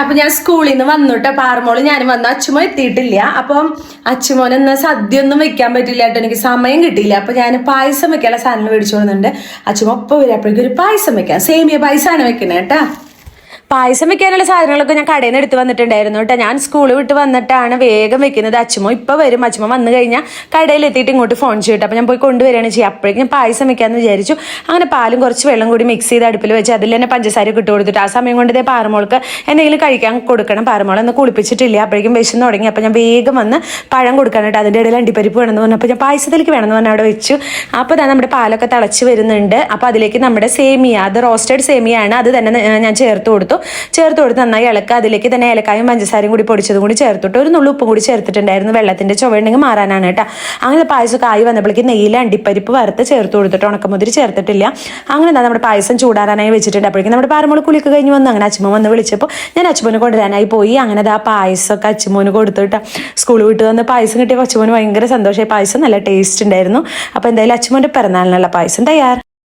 അപ്പൊ ഞാൻ സ്കൂളിൽ നിന്ന് വന്നുട്ടോ. പാറമോൾ ഞാനും വന്നു. അച്ഛമോ എത്തിയിട്ടില്ല. അപ്പം അച്ചുമോന് ഇന്ന് സദ്യ ഒന്നും വെക്കാൻ പറ്റില്ല കേട്ടോ എനിക്ക് സമയം കിട്ടിയില്ല. അപ്പൊ ഞാൻ പായസം വെക്കാനുള്ള സാധനങ്ങൾ മേടിച്ചു കൊടുക്കുന്നുണ്ട് അച്ഛമ്മ ഒപ്പം വരും. ഒരു പായസം വെക്കാം. സേമിയ പായസമാണ് വെക്കണേ കേട്ടാ. പായസം വെക്കാനുള്ള സാധനങ്ങളൊക്കെ ഞാൻ കടയിൽ നിന്ന് എടുത്ത് വന്നിട്ടുണ്ടായിരുന്നു കേട്ടോ. ഞാൻ സ്കൂൾ വിട്ട് വന്നിട്ടാണ് വേഗം വെക്കുന്നത്. അച്ഛമ്മ ഇപ്പോൾ വരും. അച്ഛമ്മ വന്നു കഴിഞ്ഞാൽ കടയിൽ എത്തിയിട്ട് ഇങ്ങോട്ട് ഫോൺ ചെയ്തിട്ട് അപ്പോൾ ഞാൻ പോയി കൊണ്ടുവരികയാണ് ചെയ്യുക അപ്പോഴേക്കും പായസം വെക്കാമെന്ന് വിചാരിച്ചു. അങ്ങനെ പാലും കുറച്ച് വെള്ളം കൂടി മിക്സ് ചെയ്ത് അടുപ്പിൽ വെച്ച് അതിൽ തന്നെ പഞ്ചസാര ഇട്ട് കൊടുത്തിട്ട് ആ സമയം കൊണ്ട് ഇതേ പാറമോൾക്ക് എന്തെങ്കിലും കഴിക്കാൻ കൊടുക്കണം. പാറമോൾ ഒന്ന് കുളിപ്പിച്ചിട്ടില്ല. അപ്പോഴേക്കും വിശന്ന് തുടങ്ങി. അപ്പോൾ ഞാൻ വേഗം വന്ന് പഴം കൊടുക്കാൻ കേട്ടോ. അതിന്റെ ഇടയിൽ അണ്ടിപ്പരിപ്പ് വേണമെന്ന് പറഞ്ഞു. ഞാൻ പായസത്തിലേക്ക് വേണമെന്ന് പറഞ്ഞാൽ അവിടെ വെച്ചു. അപ്പോൾ തന്നെ നമ്മുടെ പാലൊക്കെ തിളച്ച് വരുന്നുണ്ട്. അപ്പോൾ അതിലേക്ക് നമ്മുടെ സേമിയ അത് റോസ്റ്റഡ് സേമിയാണ് അത് തന്നെ ഞാൻ ചേർത്ത് കൊടുത്തു. ചേർത്ത്. കൊടുത്ത് നന്നായി ഇളക്കുക അതിലേക്ക് തന്നെ ഏലക്കായും പഞ്ചസാരയും കൂടി പൊടിച്ചതും കൂടി ചേർത്തിട്ട് ഒരു നുള്ളു ഉപ്പും കൂടി ചേർത്തിട്ടുണ്ടായിരുന്നു. വെള്ളത്തിന്റെ ചുവണ്ടെങ്കിൽ മാറാനാണ് കേട്ടോ. അങ്ങനെ പായസമൊക്കെ ആയി വന്നപ്പോഴേക്ക് നെയ്യിൽ അണ്ടിപ്പരിപ്പ് വറുത്ത് ചേർത്ത് കൊടുത്തിട്ട് ഉണക്കമുതിരി ചേർത്തിട്ടില്ല. അങ്ങനെ എന്താ നമ്മുടെ പായസം ചൂടാറാനായി വെച്ചിട്ടുണ്ട്. അപ്പോഴേക്കും നമ്മുടെ പാരമുള കുളിക്ക് കഴിഞ്ഞ് വന്നു. അങ്ങനെ അച്ഛമ്മ വന്ന് വിളിച്ചപ്പോൾ ഞാൻ അച്ഛമ്മനെ കൊണ്ടുവരാനായി പോയി. അങ്ങനെ ആ പായസമൊക്കെ അച്ഛമ്മന് കൊടുത്തിട്ട് സ്കൂൾ വിട്ട് വന്ന് പായസം കിട്ടിയപ്പോൾ അച്ഛമ്മന് ഭയങ്കര സന്തോഷമായി. പായസം നല്ല ടേസ്റ്റ് ഉണ്ടായിരുന്നു. അപ്പോൾ എന്തായാലും അച്ഛമ്മന്റെ പിറന്നാളിനുള്ള പായസം തയ്യാർ.